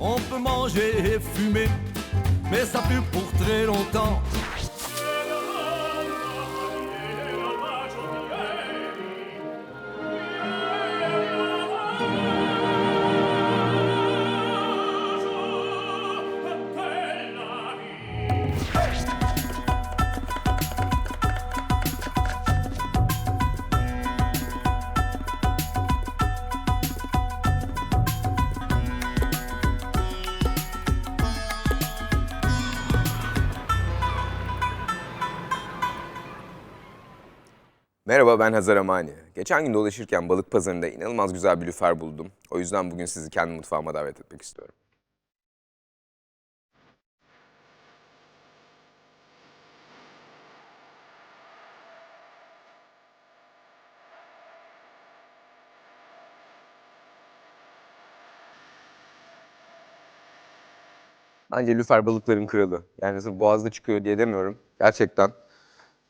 on peut manger et fumer, mais ça plus pour très longtemps. Merhaba ben Hazar Amani. Geçen gün dolaşırken balık pazarında inanılmaz güzel bir lüfer buldum. O yüzden bugün sizi kendi mutfağıma davet etmek istiyorum. Bence lüfer balıkların kralı. Yani sırf boğazda çıkıyor diye demiyorum. Gerçekten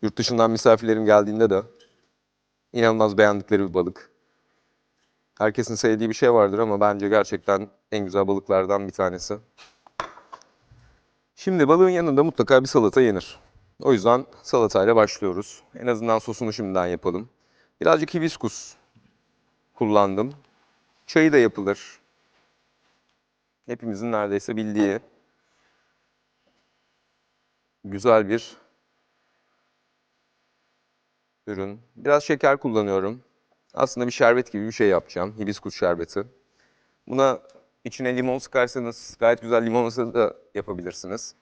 yurt dışından misafirlerim geldiğinde de inanılmaz beğendikleri bir balık. Herkesin sevdiği bir şey vardır ama bence gerçekten en güzel balıklardan bir tanesi. Şimdi balığın yanında mutlaka bir salata yenir. O yüzden salatayla başlıyoruz. En azından sosunu şimdiden yapalım. Birazcık hibiskus kullandım. Çayı da yapılır. Hepimizin neredeyse bildiği güzel bir ürün. Biraz şeker kullanıyorum. Aslında bir şerbet gibi bir şey yapacağım. Hibiskus şerbeti. Buna içine limon sıkarsanız gayet güzel limonata da yapabilirsiniz.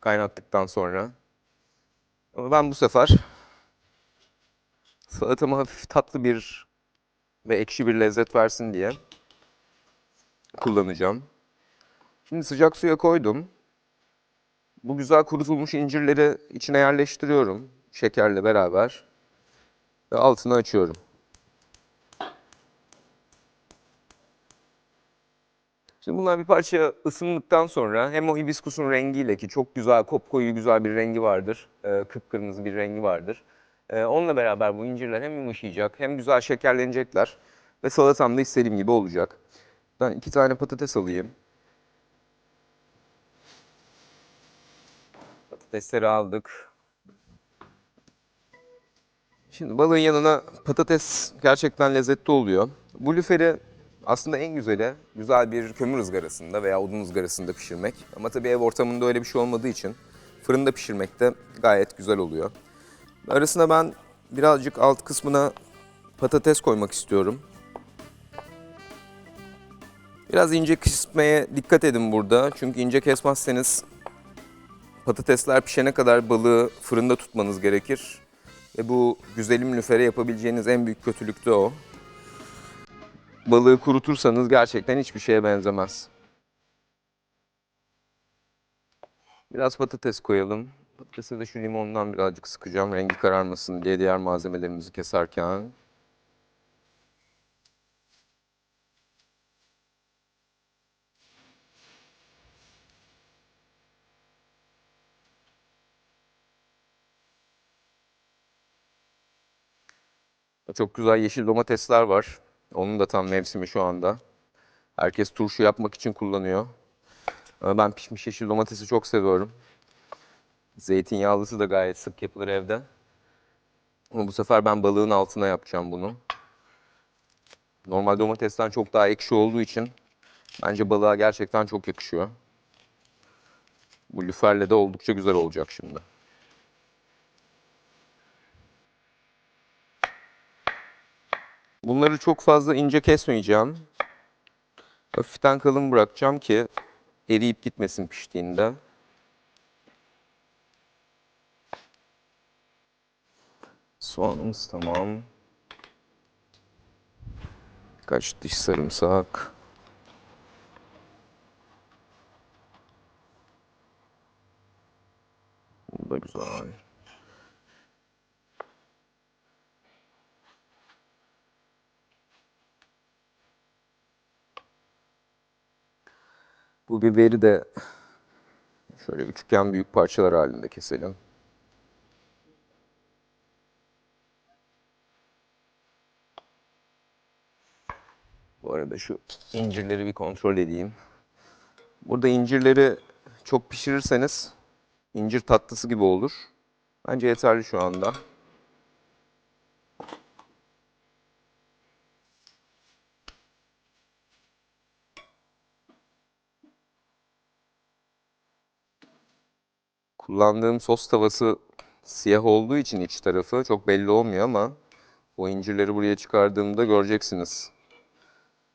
Kaynattıktan sonra. Ama ben bu sefer salatama hafif tatlı bir ve ekşi bir lezzet versin diye kullanacağım. Şimdi sıcak suya koydum. Bu güzel kurutulmuş incirleri içine yerleştiriyorum şekerle beraber ve altını açıyorum. Şimdi bunlar bir parça ısındıktan sonra hem o hibiskusun rengiyle ki çok güzel, kopkoyu güzel bir rengi vardır, e, kıpkırmızı bir rengi vardır. E, onunla beraber bu incirler hem yumuşayacak hem güzel şekerlenecekler ve salatam da istediğim gibi olacak. Ben iki tane patates alayım. Patatesleri aldık. Şimdi balığın yanına patates gerçekten lezzetli oluyor. Bu lüferi aslında en güzeli güzel bir kömür ızgarasında veya odun ızgarasında pişirmek. Ama tabii ev ortamında öyle bir şey olmadığı için fırında pişirmek de gayet güzel oluyor. Arasına ben birazcık alt kısmına patates koymak istiyorum. Biraz ince kesmeye dikkat edin burada. Çünkü ince kesmezseniz patatesler pişene kadar balığı fırında tutmanız gerekir. Ve bu güzelim lüfere yapabileceğiniz en büyük kötülük de o. Balığı kurutursanız gerçekten hiçbir şeye benzemez. Biraz patates koyalım. Patatese de şu limondan birazcık sıkacağım rengi kararmasın diye diğer malzemelerimizi keserken. Çok güzel yeşil domatesler var. Onun da tam mevsimi şu anda. Herkes turşu yapmak için kullanıyor. Ben pişmiş yeşil domatesi çok seviyorum. Zeytinyağlısı da gayet sık yapılır evde. Ama bu sefer ben balığın altına yapacağım bunu. Normal domatesten çok daha ekşi olduğu için bence balığa gerçekten çok yakışıyor. Bu lüferle de oldukça güzel olacak şimdi. Bunları çok fazla ince kesmeyeceğim. Hafiften kalın bırakacağım ki eriyip gitmesin piştiğinde. Soğanımız tamam. Birkaç diş sarımsak. Bu da güzel. Bu biberi de şöyle üçgen büyük parçalar halinde keselim. Bu arada şu incirleri bir kontrol edeyim. Burada incirleri çok pişirirseniz incir tatlısı gibi olur. Bence yeterli şu anda. Kullandığım sos tavası siyah olduğu için iç tarafı çok belli olmuyor ama o incirleri buraya çıkardığımda göreceksiniz.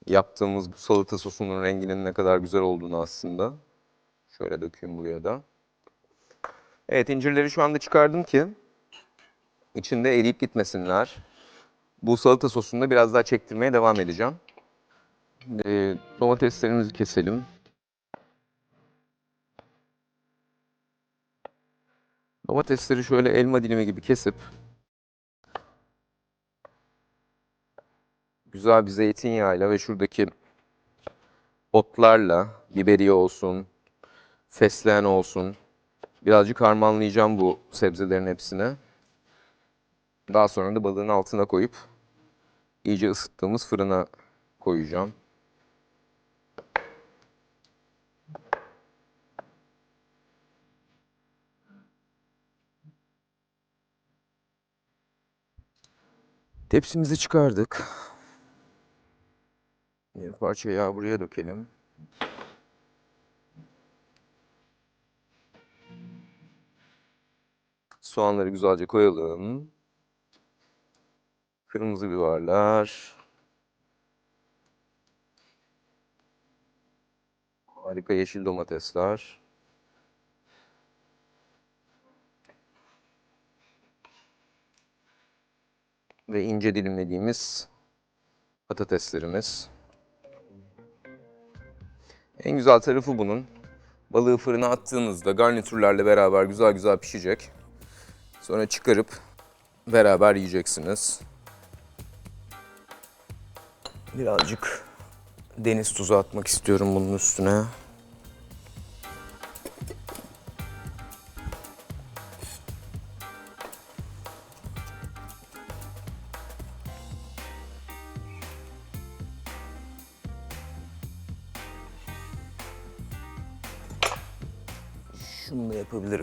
Yaptığımız bu salata sosunun renginin ne kadar güzel olduğunu aslında. Şöyle dökeyim buraya da. Evet incirleri şu anda çıkardım ki içinde eriyip gitmesinler. Bu salata sosunu da biraz daha çektirmeye devam edeceğim. Ee, domateslerimizi keselim. Domatesleri şöyle elma dilimi gibi kesip güzel bir zeytinyağıyla ve şuradaki otlarla biberiye olsun, fesleğen olsun birazcık harmanlayacağım bu sebzelerin hepsini. Daha sonra da balığın altına koyup iyice ısıttığımız fırına koyacağım. Tepsimizi çıkardık. Bir parça yağ buraya dökelim. Soğanları güzelce koyalım. Kırmızı biberler. Harika yeşil domatesler. Ve ince dilimlediğimiz patateslerimiz. En güzel tarafı bunun. Balığı fırına attığınızda garnitürlerle beraber güzel güzel pişecek. Sonra çıkarıp beraber yiyeceksiniz. Birazcık deniz tuzu atmak istiyorum bunun üstüne.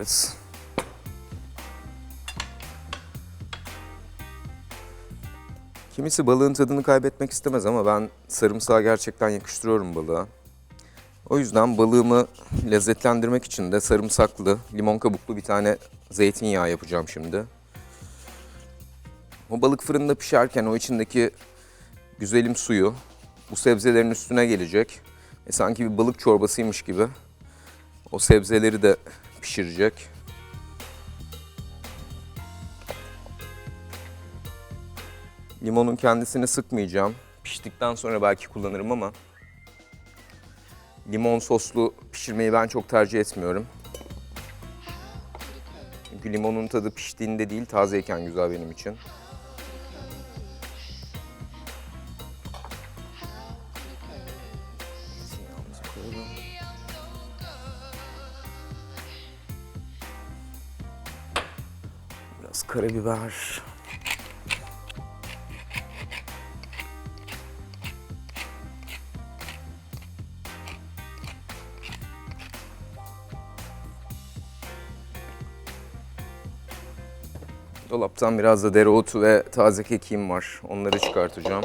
Yapabiliriz. Kimisi balığın tadını kaybetmek istemez ama ben sarımsağı gerçekten yakıştırıyorum balığa. O yüzden balığımı lezzetlendirmek için de sarımsaklı, limon kabuklu bir tane zeytinyağı yapacağım şimdi. O balık fırında pişerken o içindeki güzelim suyu bu sebzelerin üstüne gelecek. E sanki bir balık çorbasıymış gibi o sebzeleri de pişirecek. Limonun kendisini sıkmayacağım. Piştikten sonra belki kullanırım ama limon soslu pişirmeyi ben çok tercih etmiyorum. Çünkü limonun tadı piştiğinde değil, tazeyken güzel benim için. Zeytinyağımızı koyalım. Karabiber. Dolaptan biraz da dereotu ve taze kekiğim var. Onları çıkartacağım.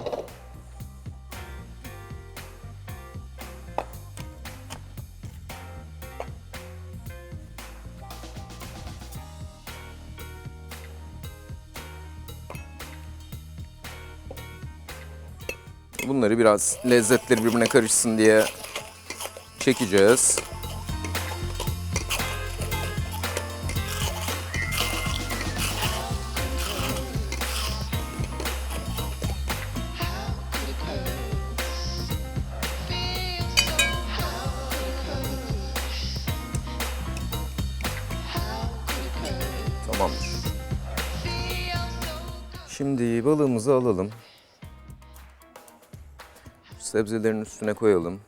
Biraz lezzetleri birbirine karışsın diye çekeceğiz. Tamamdır. Şimdi balığımızı alalım. Sebzelerin üstüne koyalım.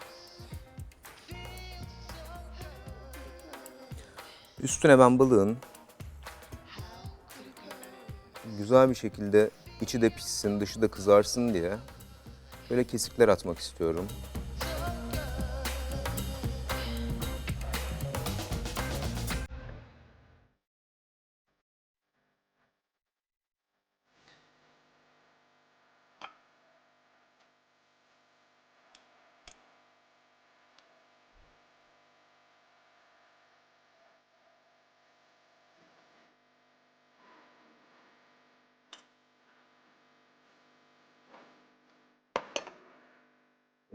Üstüne ben balığın güzel bir şekilde içi de pişsin, dışı da kızarsın diye Böyle kesikler atmak istiyorum.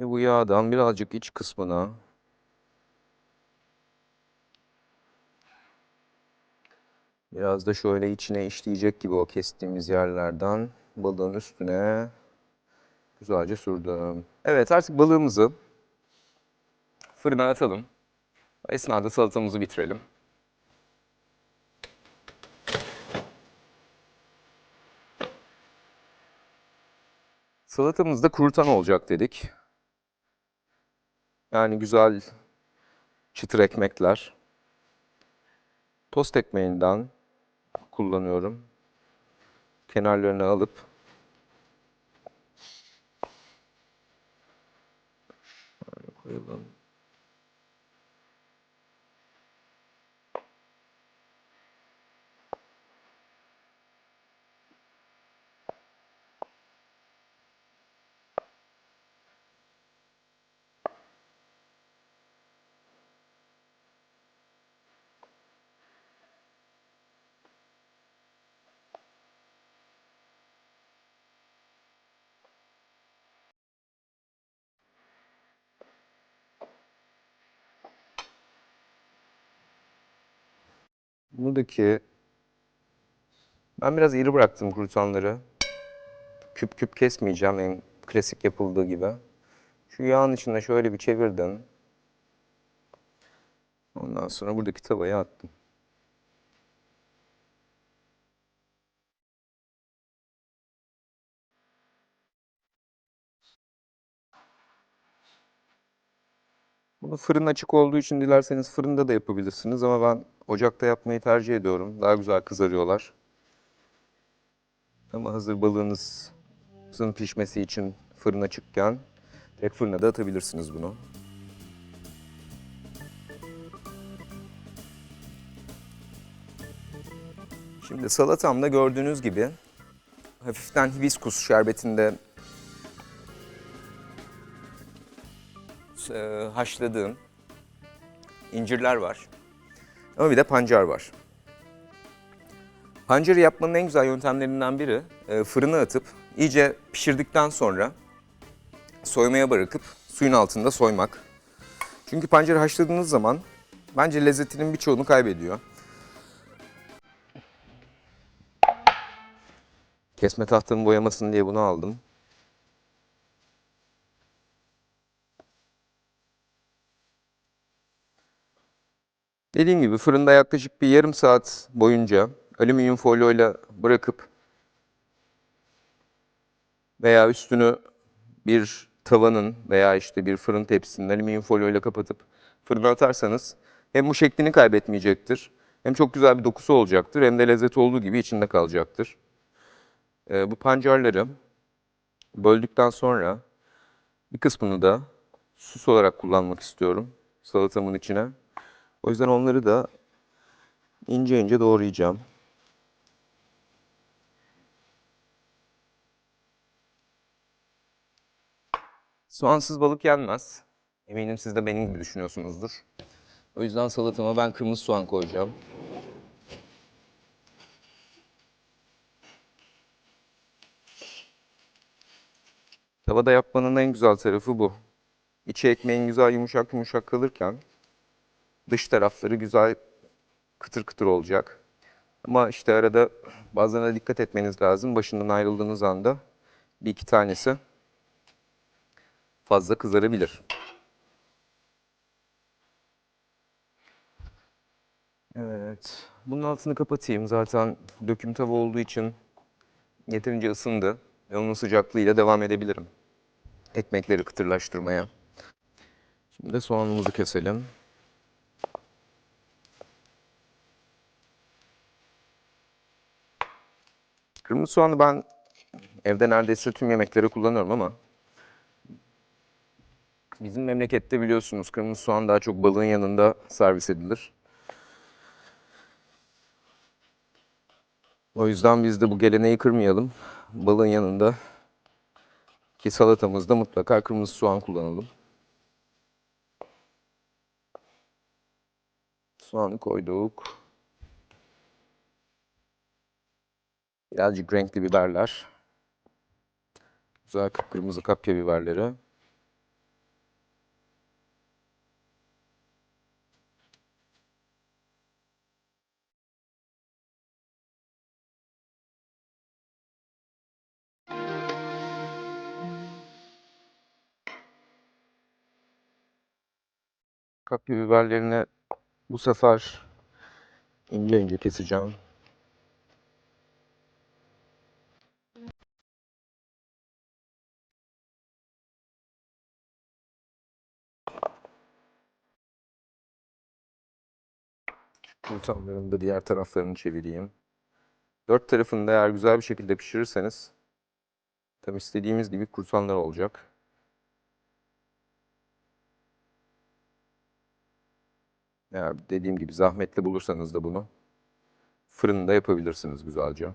Ve bu yağdan birazcık iç kısmına biraz da şöyle içine işleyecek gibi o kestiğimiz yerlerden balığın üstüne güzelce sürdüm. Evet artık balığımızı fırına atalım. Esnada salatamızı bitirelim. Salatamızda kurutan olacak dedik. Yani güzel çıtır ekmekler. Tost ekmeğinden kullanıyorum. Kenarlarını alıp koyalım. Buradaki ben biraz iri bıraktım krutonları. Küp küp kesmeyeceğim en klasik yapıldığı gibi. Şu yağın içinde şöyle bir çevirdim. Ondan sonra buradaki tavaya attım. Bunu fırın açık olduğu için dilerseniz fırında da yapabilirsiniz ama ben ocakta yapmayı tercih ediyorum. Daha güzel kızarıyorlar. Ama hazır balığınızın pişmesi için fırın açıkken direkt fırına da atabilirsiniz bunu. Şimdi salatamda gördüğünüz gibi hafiften hibiskus şerbetinde e, haşladığım incirler var. Ama bir de pancar var. Pancarı yapmanın en güzel yöntemlerinden biri e, fırına atıp iyice pişirdikten sonra soymaya bırakıp suyun altında soymak. Çünkü pancarı haşladığınız zaman bence lezzetinin birçoğunu kaybediyor. Kesme tahtamı boyamasın diye bunu aldım. Dediğim gibi fırında yaklaşık bir yarım saat boyunca alüminyum folyoyla bırakıp veya üstünü bir tavanın veya işte bir fırın tepsisinin alüminyum folyoyla kapatıp fırına atarsanız hem bu şeklini kaybetmeyecektir, hem çok güzel bir dokusu olacaktır, hem de lezzet olduğu gibi içinde kalacaktır. Ee, bu pancarları böldükten sonra bir kısmını da süs olarak kullanmak istiyorum salatamın içine. O yüzden onları da ince ince doğrayacağım. Soğansız balık yenmez. Eminim siz de benim gibi düşünüyorsunuzdur. O yüzden salatama ben kırmızı soğan koyacağım. Tavada yapmanın en güzel tarafı bu. İçi ekmeğin güzel yumuşak yumuşak kalırken dış tarafları güzel kıtır kıtır olacak. Ama işte arada bazılarına dikkat etmeniz lazım. Başından ayrıldığınız anda bir iki tanesi fazla kızarabilir. Evet. Bunun altını kapatayım. Zaten döküm tava olduğu için yeterince ısındı. Ve onun sıcaklığıyla devam edebilirim. Ekmekleri kıtırlaştırmaya. Şimdi de soğanımızı keselim. Kırmızı soğanı ben evde neredeyse tüm yemeklere kullanıyorum ama Bizim memlekette biliyorsunuz kırmızı soğan daha çok balığın yanında servis edilir. O yüzden biz de bu geleneği kırmayalım. Balığın yanında ki salatamızda mutlaka kırmızı soğan kullanalım. Soğanı koyduk. Birazcık renkli biberler. Güzel kırmızı kapya biberleri. Kapya biberlerini bu sefer ince ince keseceğim. Kurtamların da diğer taraflarını çevireyim. Dört tarafını da eğer güzel bir şekilde pişirirseniz tam istediğimiz gibi kurtanlar olacak. Eğer dediğim gibi zahmetli bulursanız da bunu fırında yapabilirsiniz güzelce.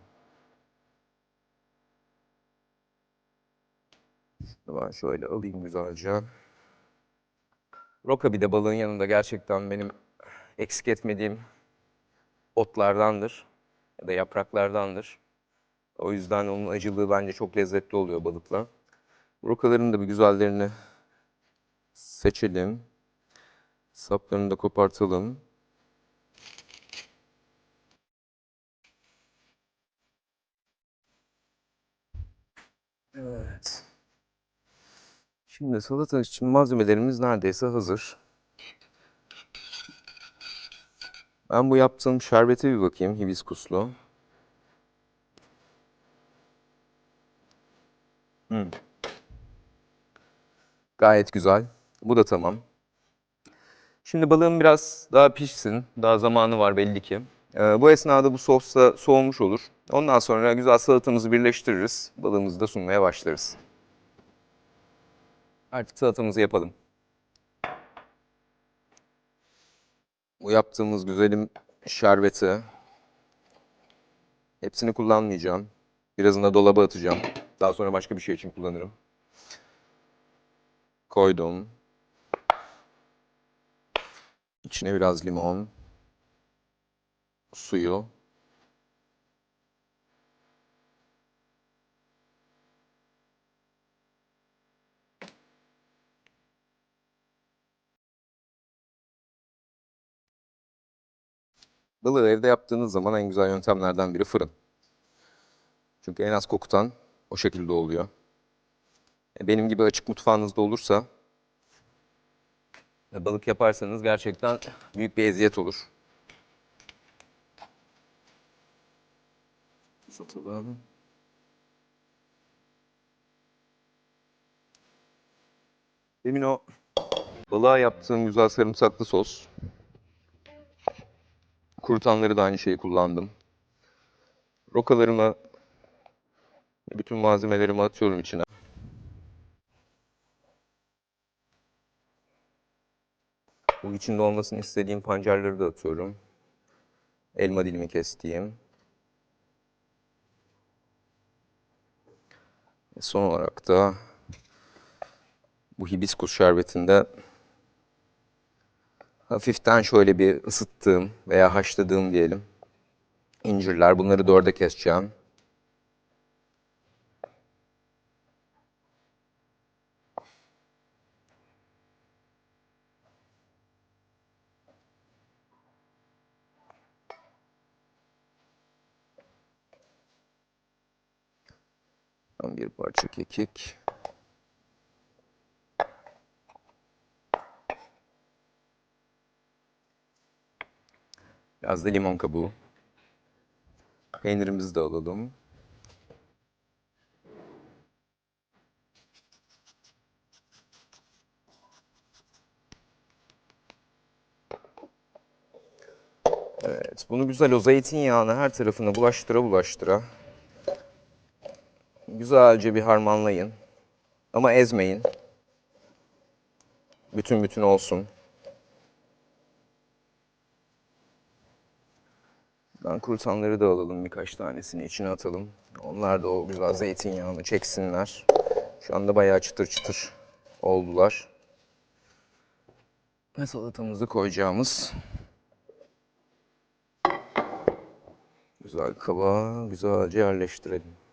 Şunu ben şöyle alayım güzelce. Roka bir de balığın yanında gerçekten benim eksik etmediğim otlardandır ya da yapraklardandır. O yüzden onun acılığı bence çok lezzetli oluyor balıkla. Rokaların da bir güzellerini seçelim. Saplarını da kopartalım. Evet. Şimdi salata için malzemelerimiz neredeyse hazır. Ben bu yaptığım şerbete bir bakayım hibiskuslu. Hmm. Gayet güzel. Bu da tamam. Şimdi balığım biraz daha pişsin. Daha zamanı var belli ki. Ee, bu esnada bu sos da soğumuş olur. Ondan sonra güzel salatamızı birleştiririz. Balığımızı da sunmaya başlarız. Artık salatamızı yapalım. Bu yaptığımız güzelim şerbeti hepsini kullanmayacağım. Birazını da dolaba atacağım. Daha sonra başka bir şey için kullanırım. Koydum. İçine biraz limon. Suyu. Balığı evde yaptığınız zaman en güzel yöntemlerden biri fırın. Çünkü en az kokutan o şekilde oluyor. E, Benim gibi açık mutfağınızda olursa balık yaparsanız gerçekten büyük bir eziyet olur. Satalım. Demin o balığa yaptığım güzel sarımsaklı sos. Kurutanları da aynı şeyi kullandım. Rokalarımı bütün malzemelerimi atıyorum içine. Bu içinde olmasını istediğim pancarları da atıyorum. Elma dilimi kestiğim. Son olarak da bu hibiskus şerbetinde hafiften şöyle bir ısıttığım veya haşladığım diyelim incirler. Bunları dörde keseceğim. Bir parça kekik. Biraz da limon kabuğu. Peynirimizi de alalım. Evet, bunu güzel o zeytinyağını her tarafına bulaştıra bulaştıra güzelce bir harmanlayın. Ama ezmeyin. bütün bütün olsun. Ben kurutanları da alalım birkaç tanesini içine atalım. Onlar da o güzel zeytinyağını çeksinler. Şu anda bayağı çıtır çıtır oldular. Ve salatamızı koyacağımız güzel kaba güzelce yerleştirelim.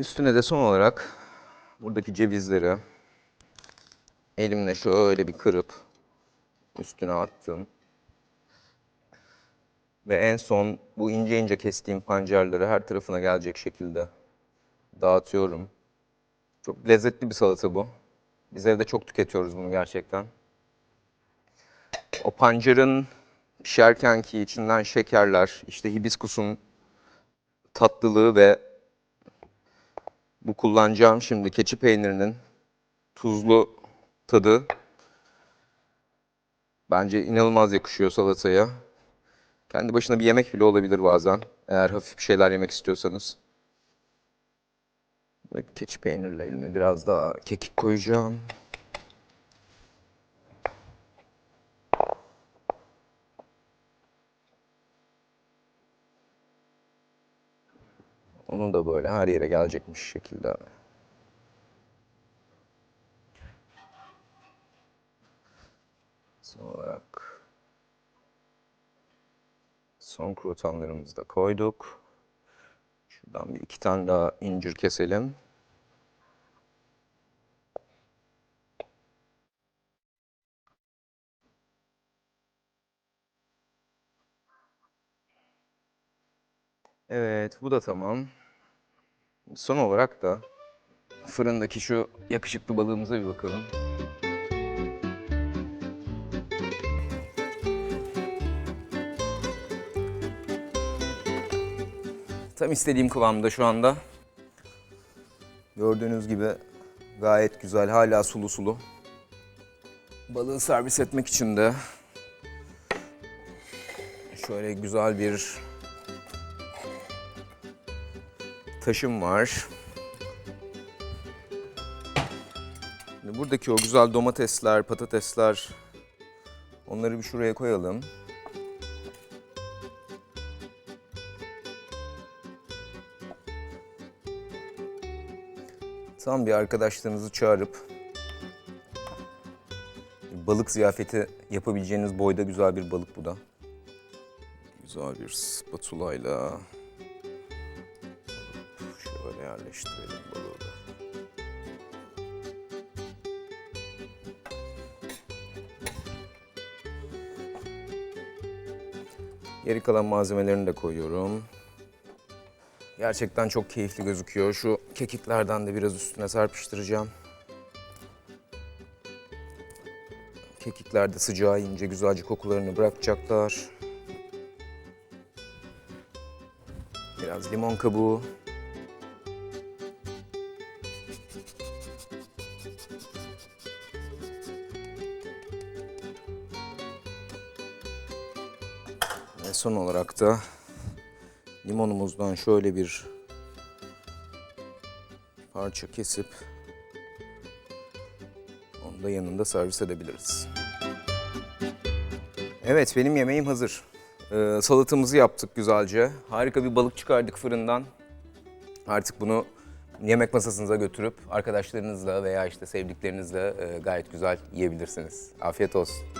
Üstüne de son olarak buradaki cevizleri elimle şöyle bir kırıp üstüne attım. Ve en son bu ince ince kestiğim pancarları her tarafına gelecek şekilde dağıtıyorum. Çok lezzetli bir salata bu. Biz evde çok tüketiyoruz bunu gerçekten. O pancarın pişerken ki içinden şekerler, işte hibiskusun tatlılığı ve bu kullanacağım şimdi keçi peynirinin tuzlu tadı bence inanılmaz yakışıyor salataya. Kendi başına bir yemek bile olabilir bazen. Eğer hafif bir şeyler yemek istiyorsanız. Keçi peynirle biraz daha kekik koyacağım. Onu da böyle her yere gelecekmiş şekilde. Son olarak son kruvasanlarımızı da koyduk. Şuradan bir iki tane daha incir keselim. Evet, bu da tamam. Son olarak da fırındaki şu yakışıklı balığımıza bir bakalım. Tam istediğim kıvamda şu anda. Gördüğünüz gibi gayet güzel, hala sulu sulu. Balığı servis etmek için de şöyle güzel bir taşım var. Buradaki o güzel domatesler, patatesler onları bir şuraya koyalım. Tam bir arkadaşlarınızı çağırıp balık ziyafeti yapabileceğiniz boyda güzel bir balık bu da. Güzel bir spatulayla Şöyle yerleştirelim balığı. Geri kalan malzemelerini de koyuyorum. Gerçekten çok keyifli gözüküyor. Şu kekiklerden de biraz üstüne serpiştireceğim. Kekikler de sıcağı ince güzelce kokularını bırakacaklar. Biraz limon kabuğu. Son olarak da limonumuzdan şöyle bir parça kesip onu da yanında servis edebiliriz. Evet benim yemeğim hazır. Ee, salatamızı yaptık güzelce. Harika bir balık çıkardık fırından. Artık bunu yemek masasınıza götürüp arkadaşlarınızla veya işte sevdiklerinizle e, gayet güzel yiyebilirsiniz. Afiyet olsun.